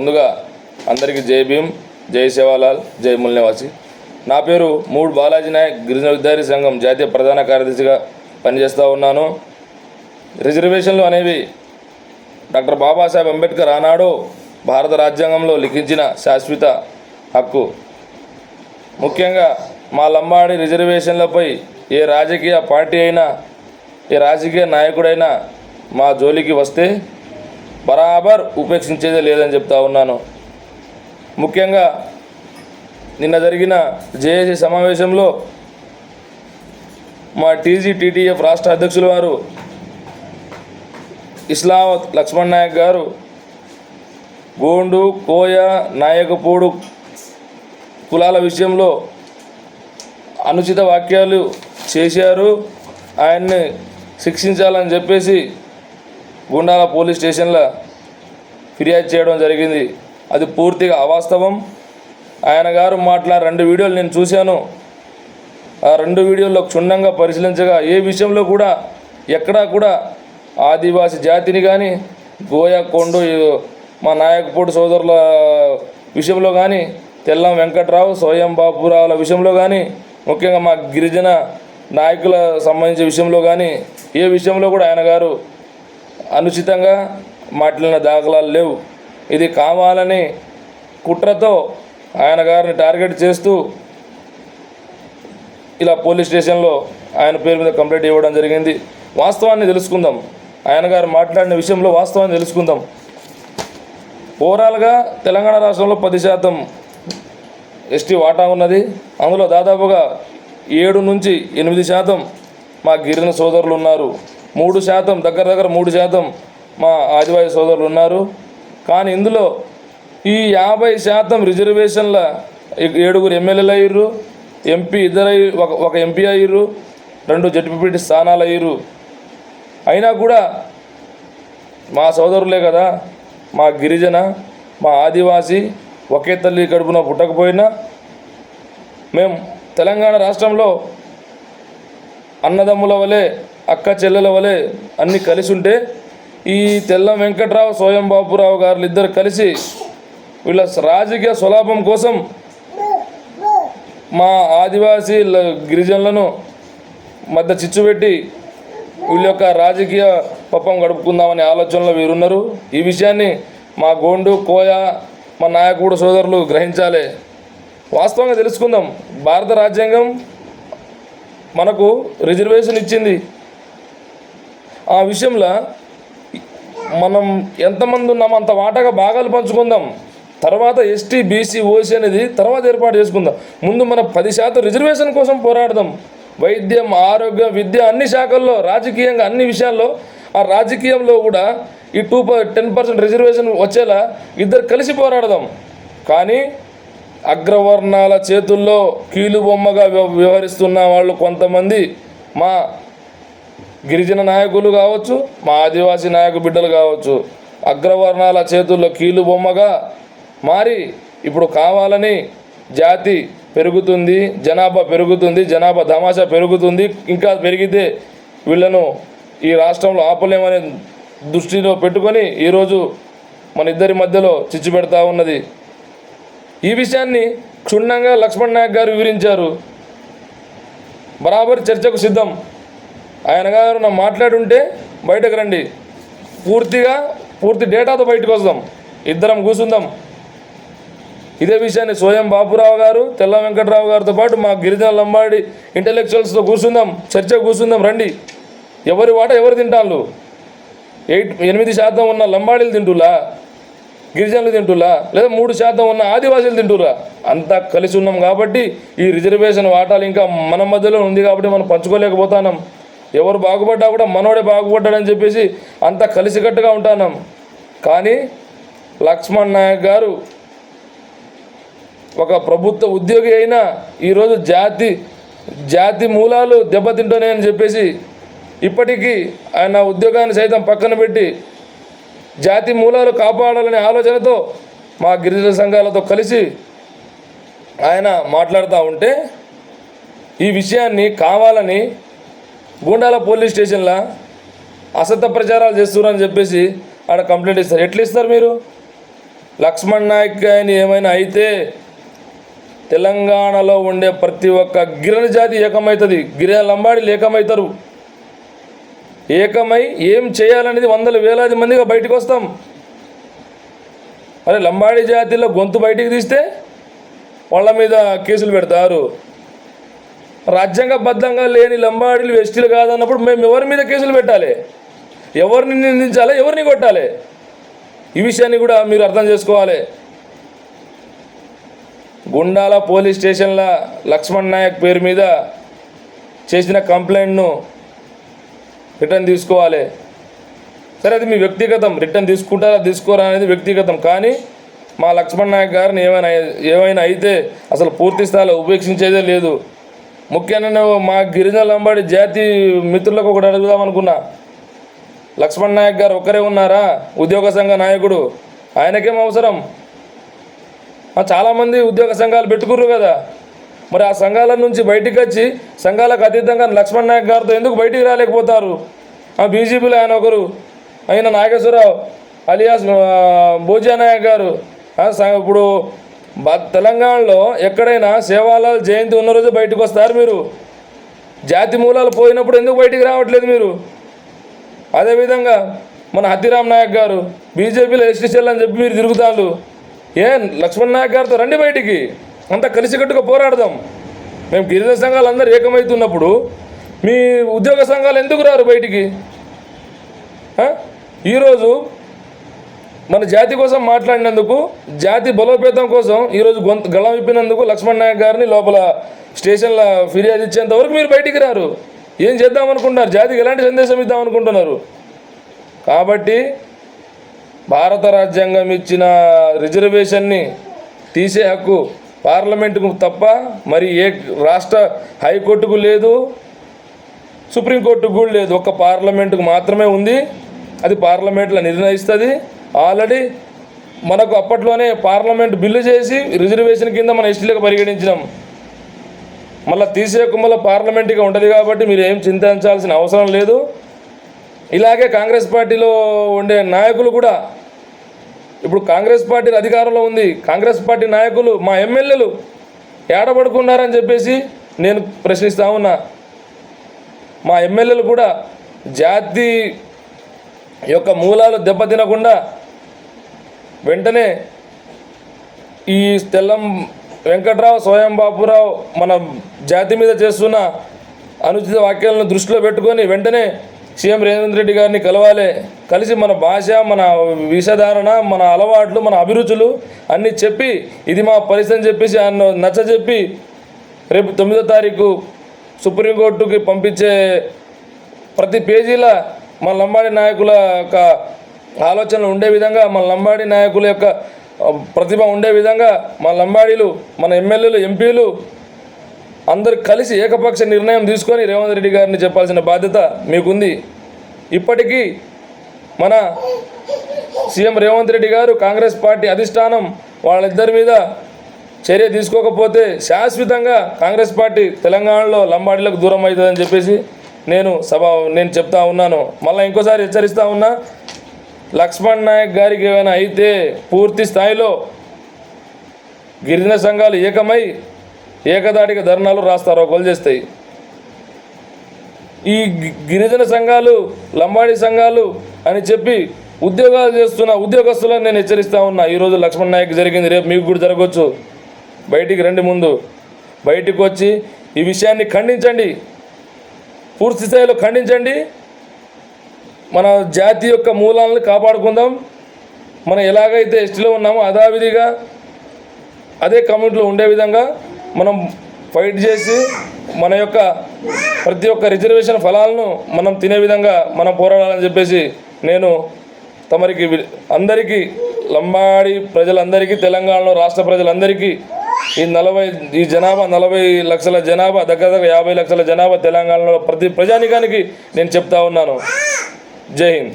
ముందుగా అందరికీ జై భీమ్ జై సేవాలాల్ జై ముల్నేవాసి. నా పేరు మూడు బాలాజీ నాయక్ గిరిజన విద్యార్థి సంఘం జాతీయ ప్రధాన కార్యదర్శిగా పనిచేస్తూ ఉన్నాను. రిజర్వేషన్లు అనేవి డాక్టర్ బాబాసాహెబ్ అంబేద్కర్ ఆనాడు భారత రాజ్యాంగంలో లిఖించిన శాశ్వత హక్కు. ముఖ్యంగా మా లంబాడి రిజర్వేషన్లపై ఏ రాజకీయ పార్టీ అయినా ఏ రాజకీయ నాయకుడైనా మా జోలికి వస్తే బరాబర్ ఉపేక్షించేదే లేదని చెప్తా ఉన్నాను. ముఖ్యంగా నిన్న జరిగిన జేఏసీ సమావేశంలో మా టీజీ టీటీఎఫ్ రాష్ట్ర అధ్యక్షుల వారు ఇస్లావత్ లక్ష్మణ్ నాయక్ గారు గోండు కోయ నాయకపూడు కులాల విషయంలో అనుచిత వాక్యాలు చేశారు. ఆయన్ని శిక్షించాలని చెప్పేసి గుండాల పోలీస్ స్టేషన్లో ఫిర్యాదు చేయడం జరిగింది. అది పూర్తిగా అవాస్తవం. ఆయన గారు మాట్లాడిన రెండు వీడియోలు నేను చూశాను. ఆ రెండు వీడియోల్లో క్షుణ్ణంగా పరిశీలించగా ఏ విషయంలో కూడా ఎక్కడా కూడా ఆదివాసి జాతిని కానీ గోయ కొండు మా నాయకపూడి సోదరుల విషయంలో కానీ తెల్లం వెంకట్రావు స్వయం బాపురావుల విషయంలో కానీ ముఖ్యంగా మా గిరిజన నాయకుల సంబంధించిన విషయంలో కానీ ఏ విషయంలో కూడా ఆయన గారు అనుచితంగా మాట్లాడిన దాఖలాలు లేవు. ఇది కావాలని కుట్రతో ఆయన గారిని టార్గెట్ చేస్తూ ఇలా పోలీస్ స్టేషన్లో ఆయన పేరు మీద కంప్లైంట్ ఇవ్వడం జరిగింది. వాస్తవాన్ని తెలుసుకుందాం. ఆయన గారు మాట్లాడిన విషయంలో వాస్తవాన్ని తెలుసుకుందాం. ఓవరాల్గా తెలంగాణ రాష్ట్రంలో పది శాతం ఎస్టీ వాటా ఉన్నది. అందులో దాదాపుగా ఏడు నుంచి ఎనిమిది శాతం మా గిరిజన సోదరులు ఉన్నారు. మూడు శాతం దగ్గర దగ్గర మూడు శాతం మా ఆదివాసీ సోదరులు ఉన్నారు. కానీ ఇందులో ఈ యాభై శాతం రిజర్వేషన్ల ఏడుగురు ఎమ్మెల్యేలు అయ్యారు ఎంపీ ఇద్దరు ఒక ఒక ఎంపీ అయ్యారు రెండు జడ్పీపీటీ స్థానాలు అయ్యారు అయినా కూడా మా సోదరులే కదా మా గిరిజన మా ఆదివాసి ఒకే తల్లి కడుపున పుట్టకపోయినా మేము తెలంగాణ రాష్ట్రంలో అన్నదమ్ముల వలె అక్క చెల్లెల వలె అన్నీ కలిసి ఉంటే ఈ తెల్ల వెంకట్రావు స్వయం బాబురావు గారు ఇద్దరు కలిసి వీళ్ళ రాజకీయ స్వలాభం కోసం మా ఆదివాసీ గిరిజనులను మధ్య చిచ్చు పెట్టి వీళ్ళ యొక్క రాజకీయ పప్పం గడుపుకుందామనే ఆలోచనలో వీరున్నారు. ఈ విషయాన్ని మా గోండు కోయ మా నాయకుడు సోదరులు గ్రహించాలి. వాస్తవంగా తెలుసుకుందాం భారత రాజ్యాంగం మనకు రిజర్వేషన్ ఇచ్చింది. ఆ విషయంలో మనం ఎంతమంది ఉన్నామో అంత వాటాగా భాగాలు పంచుకుందాం. తర్వాత ఎస్టీ బీసీ ఓసీ అనేది తర్వాత ఏర్పాటు చేసుకుందాం. ముందు మన పది శాతం రిజర్వేషన్ కోసం పోరాడదాం. వైద్యం ఆరోగ్యం విద్య అన్ని శాఖల్లో రాజకీయంగా అన్ని విషయాల్లో ఆ రాజకీయంలో కూడా ఈ టూ టెన్ పర్సెంట్ రిజర్వేషన్ వచ్చేలా ఇద్దరు కలిసి పోరాడదాం. కానీ అగ్రవర్ణాల చేతుల్లో కీలు బొమ్మగా వ్యవ- వ్యవహరిస్తున్న వాళ్ళు కొంతమంది మా గిరిజన నాయకులు కావచ్చు మా ఆదివాసీ నాయకు బిడ్డలు కావచ్చు అగ్రవర్ణాల చేతుల్లో కీలు బొమ్మగా మారి ఇప్పుడు కావాలని జాతి పెరుగుతుంది జనాభా పెరుగుతుంది జనాభా తమాషా పెరుగుతుంది ఇంకా పెరిగితే వీళ్ళను ఈ రాష్ట్రంలో ఆపలేమనే దృష్టిలో పెట్టుకొని ఈరోజు మన ఇద్దరి మధ్యలో చిచ్చు పెడతా ఉన్నది. ఈ విషయాన్ని క్షుణ్ణంగా లక్ష్మణ్ నాయక్ గారు వివరించారు. బరాబర్ చర్చకు సిద్ధం. ఆయన గారు నా మాట్లాడుంటే బయటకు రండి. పూర్తిగా పూర్తి డేటాతో బయటకు వస్తాం. ఇద్దరం కూర్చుందాం ఇదే విషయాన్ని స్వయం బాపురావు గారు తెల్ల వెంకటరావు గారితో పాటు మా గిరిజన లంబాడి ఇంటలెక్చువల్స్తో కూర్చుందాం చర్చ కూర్చుందాం రండి. ఎవరి వాట ఎవరు తింటాళ్ళు? ఎయిట్ ఎనిమిది శాతం ఉన్న లంబాడీలు తింటులా గిరిజనులు తింటులా లేదా మూడు శాతం ఉన్న ఆదివాసీలు తింటురా అంతా కలిసి ఉన్నాం కాబట్టి ఈ రిజర్వేషన్ వాటాలు ఇంకా మన మధ్యలో ఉంది కాబట్టి మనం పంచుకోలేకపోతున్నాం. ఎవరు బాగుపడ్డా కూడా మనోడే బాగుపడ్డాడని చెప్పేసి అంతా కలిసికట్టుగా ఉంటాం కానీ లక్ష్మణ్ నాయక్ గారు ఒక ప్రభుత్వ ఉద్యోగి అయినా ఈరోజు జాతి జాతి మూలాలు దెబ్బతింటున్నాయని చెప్పేసి ఇప్పటికీ ఆయన ఉద్యోగాన్ని సైతం పక్కన పెట్టి జాతి మూలాలు కాపాడాలనే ఆలోచనతో మా గిరిజన సంఘాలతో కలిసి ఆయన మాట్లాడుతూ ఉంటే ఈ విషయాన్ని కావాలని గూండాల పోలీస్ స్టేషన్లో అసత్య ప్రచారాలు చేస్తున్నారని చెప్పేసి ఆడ కంప్లైంట్ ఇస్తారు. ఎట్లా ఇస్తారు మీరు? లక్ష్మణ్ నాయక్ గారిని ఏమైనా అయితే తెలంగాణలో ఉండే ప్రతి ఒక్క గిరణ జాతి ఏకమవుతుంది. గిరిజన లంబాడీలు ఏకమవుతారు. ఏకమై ఏం చేయాలనేది వందల వేలాది మందిగా బయటకు వస్తాం. అరే లంబాడీ జాతిలో గొంతు బయటికి తీస్తే వాళ్ళ మీద కేసులు పెడతారు. రాజ్యాంగబద్ధంగా లేని లంబాడీలు ఎస్టీలు కాదన్నప్పుడు మేము ఎవరి మీద కేసులు పెట్టాలి? ఎవరిని నిందించాలి? ఎవరిని కొట్టాలి? ఈ విషయాన్ని కూడా మీరు అర్థం చేసుకోవాలి. గుండాల పోలీస్ స్టేషన్ల లక్ష్మణ్ నాయక్ పేరు మీద చేసిన కంప్లైంట్ను రిటర్న్ తీసుకోవాలి. సరే అది మీ వ్యక్తిగతం. రిటర్న్ తీసుకుంటారా తీసుకోరా అనేది వ్యక్తిగతం. కానీ మా లక్ష్మణ్ నాయక్ గారిని ఏమైనా ఏమైనా అయితే అసలు పూర్తి స్థాయిలో ఉపేక్షించేదే లేదు. ముఖ్యంగా మా గిరిజన లంబాడి జాతి మిత్రులకు ఒకటి అడుగుదాం అనుకున్నా. లక్ష్మణ్ నాయక్ గారు ఒక్కరే ఉన్నారా? ఉద్యోగ సంఘ నాయకుడు. ఆయనకేం అవసరం? చాలామంది ఉద్యోగ సంఘాలు పెట్టుకుర్రు కదా. మరి ఆ సంఘాల నుంచి బయటికి వచ్చి సంఘాలకు అతీతంగా లక్ష్మణ్ నాయక్ గారితో ఎందుకు బయటికి రాలేకపోతారు? ఆ బీజేపీలో ఆయన ఒకరు. ఆయన నాగేశ్వరరావు అలియాస్ భోజా నాయక్ గారు. ఆ, ఇప్పుడు తెలంగాణలో ఎక్కడైనా సేవాలాల్ జయంతి ఉన్న రోజు బయటకు వస్తారు మీరు. జాతి మూలాలు పోయినప్పుడు ఎందుకు బయటికి రావట్లేదు మీరు? అదేవిధంగా మన హతిరామ్ నాయక్ గారు బీజేపీలో ఎస్టీ సెల్ అని చెప్పి మీరు తిరుగుతారు ఏ లక్ష్మణ్ నాయక్ గారితో రండి బయటికి. అంతా కలిసికట్టుగా పోరాడదాం. మేము గిరిజన సంఘాలు అందరూ ఏకమవుతున్నప్పుడు మీ ఉద్యోగ సంఘాలు ఎందుకు రారు బయటికి? ఈరోజు మన జాతి కోసం మాట్లాడినందుకు జాతి బలోపేతం కోసం ఈరోజు గొంతు గళం విప్పినందుకు లక్ష్మణ్ నాయక్ గారిని లోపల స్టేషన్లో ఫిర్యాదు ఇచ్చేంత వరకు మీరు బయటికి రారు. ఏం చేద్దామనుకుంటున్నారు జాతికి ఎలాంటి సందేశం ఇద్దాం అనుకుంటున్నారు? కాబట్టి భారత రాజ్యాంగం ఇచ్చిన రిజర్వేషన్ని తీసే హక్కు పార్లమెంటుకు తప్ప మరి ఏ రాష్ట్ర హైకోర్టుకు లేదు సుప్రీంకోర్టుకు కూడా లేదు. ఒక్క పార్లమెంటుకు మాత్రమే ఉంది. అది పార్లమెంట్లో నిర్ణయిస్తుంది. ఆల్రెడీ మనకు అప్పట్లోనే పార్లమెంట్ బిల్లు చేసి రిజర్వేషన్ కింద మన ఎస్టీలకు పరిగణించినాం. మళ్ళీ తీసే కుమ్మల పార్లమెంట్గా ఉంటుంది కాబట్టి మీరు ఏం చింతించాల్సిన అవసరం లేదు. ఇలాగే కాంగ్రెస్ పార్టీలో ఉండే నాయకులు కూడా ఇప్పుడు కాంగ్రెస్ పార్టీ అధికారంలో ఉంది. కాంగ్రెస్ పార్టీ నాయకులు మా ఎమ్మెల్యేలు ఏడబడుకున్నారని చెప్పేసి నేను ప్రశ్నిస్తా ఉన్నా. మా ఎమ్మెల్యేలు కూడా జాతి యొక్క మూలాలు దెబ్బతినకుండా వెంటనే ఈ తెల్లం వెంకట్రావు స్వయం బాపురావు మన జాతి మీద చేస్తున్న అనుచిత వాక్యాలను దృష్టిలో పెట్టుకొని వెంటనే సీఎం రేవంత్ రెడ్డి గారిని కలవాలి. కలిసి మన భాష మన విషధారణ మన అలవాట్లు మన అభిరుచులు అన్నీ చెప్పి ఇది మా పరిస్థితి అని చెప్పేసి ఆయన నచ్చజెప్పి రేపు తొమ్మిదో తారీఖు సుప్రీంకోర్టుకి పంపించే ప్రతి పేజీల మన లంబాడి నాయకుల యొక్క ఆలోచనలు ఉండే విధంగా మన లంబాడి నాయకుల యొక్క ప్రతిభ ఉండే విధంగా మన లంబాడీలు మన ఎమ్మెల్యేలు ఎంపీలు అందరు కలిసి ఏకపక్ష నిర్ణయం తీసుకొని రేవంత్ రెడ్డి గారిని చెప్పాల్సిన బాధ్యత మీకుంది. ఇప్పటికీ మన సీఎం రేవంత్ రెడ్డి గారు కాంగ్రెస్ పార్టీ అధిష్టానం వాళ్ళిద్దరి మీద చర్య తీసుకోకపోతే శాశ్వతంగా కాంగ్రెస్ పార్టీ తెలంగాణలో లంబాడీలకు దూరం అవుతుందని చెప్పేసి నేను సభ నేను చెప్తా ఉన్నాను. మళ్ళీ ఇంకోసారి హెచ్చరిస్తూ ఉన్నా లక్ష్మణ్ నాయక్ గారికి ఏమైనా అయితే పూర్తి స్థాయిలో గిరిజన సంఘాలు ఏకమై ఏకదాటిగా ధర్నాలు రాస్తారు కొలు చేస్తాయి. ఈ గిరిజన సంఘాలు లంబాడి సంఘాలు అని చెప్పి ఉద్యోగాలు చేస్తున్న ఉద్యోగస్తులను నేను హెచ్చరిస్తా ఉన్నా. ఈరోజు లక్ష్మణ్ నాయక్ జరిగింది రేపు మీకు కూడా జరగవచ్చు బయటికి రండి ముందు. బయటికి వచ్చి ఈ విషయాన్ని ఖండించండి. పూర్తి స్థాయిలో ఖండించండి. మన జాతి యొక్క మూలాలను కాపాడుకుందాం. మనం ఎలాగైతే ఎస్టీలో ఉన్నామో అదావిధిగా అదే కమ్యూనిటీలో ఉండే విధంగా మనం ఫైట్ చేసి మన యొక్క ప్రతి ఒక్క రిజర్వేషన్ ఫలాలను మనం తినే విధంగా మనం పోరాడాలని చెప్పేసి నేను తమరికి అందరికీ లంబాడి ప్రజలందరికీ తెలంగాణలో రాష్ట్ర ప్రజలందరికీ ఈ నలభై ఈ జనాభా నలభై లక్షల జనాభా దగ్గర దగ్గర యాభై లక్షల జనాభా తెలంగాణలో ప్రతి ప్రజానికానికి నేను చెప్తా ఉన్నాను. జై హింద్